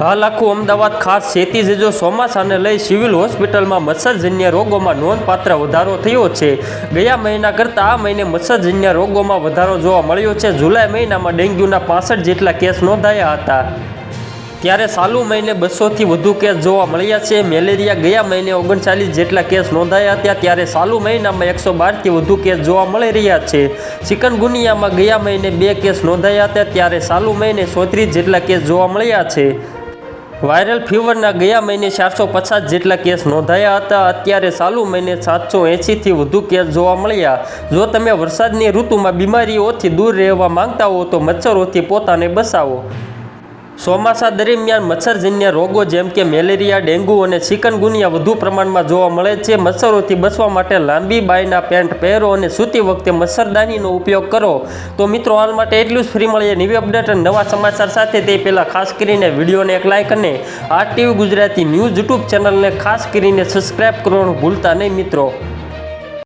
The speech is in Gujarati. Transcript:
હાલ આખું અમદાવાદ ખાસ શેતી ચોમાસાને લઈ સિવિલ હોસ્પિટલમાં મચ્છરજન્ય રોગોમાં નોંધપાત્ર વધારો થયો છે. ગયા મહિના કરતાં આ મહિને મચ્છરજન્ય રોગોમાં વધારો જોવા મળ્યો છે. જુલાઈ મહિનામાં ડેન્ગ્યુના પાસઠ જેટલા કેસ નોંધાયા હતા. ત્યારે ચાલુ મહિને બસોથી વધુ કેસ જોવા મળ્યા છે. મેલેરિયા ગયા મહિને ઓગણચાલીસ જેટલા કેસ નોંધાયા હતા. ત્યારે ચાલુ મહિનામાં એકસો બારથી વધુ કેસ જોવા મળી રહ્યા છે. ચિકનગુનિયામાં ગયા મહિને બે કેસ નોંધાયા હતા. ત્યારે ચાલુ મહિને ચોત્રીસ જેટલા કેસ જોવા મળ્યા છે. વાયરલ ફીવરના ગયા મહિને ચારસો પચાસ જેટલા કેસ નોંધાયા હતા. અત્યારે ચાલુ મહિને સાતસો એંશીથી વધુ કેસ જોવા મળ્યા. જો તમે વરસાદની ઋતુમાં બીમારીઓથી દૂર રહેવા માંગતા હો તો મચ્છરોથી પોતાને બચાવો. ચોમાસા દરમિયાન મચ્છરજન્ય રોગો જેમ કે મેલેરિયા, ડેન્ગુ અને ચિકનગુનિયા વધુ પ્રમાણમાં જોવા મળે છે. મચ્છરોથી બચવા માટે લાંબી બાયના પેન્ટ પહેરો અને સૂતી વખતે મચ્છરદાનીનો ઉપયોગ કરો. તો મિત્રો, હાલ માટે એટલું જ. ફ્રી મળીએ નવી અપડેટ અને નવા સમાચાર સાથે. તે પહેલાં ખાસ કરીને વિડીયોને એક લાઇક અને આ ટીવી ગુજરાતી ન્યૂઝ યુટ્યુબ ચેનલને ખાસ કરીને સબસ્ક્રાઈબ કરવાનું ભૂલતા નહીં મિત્રો.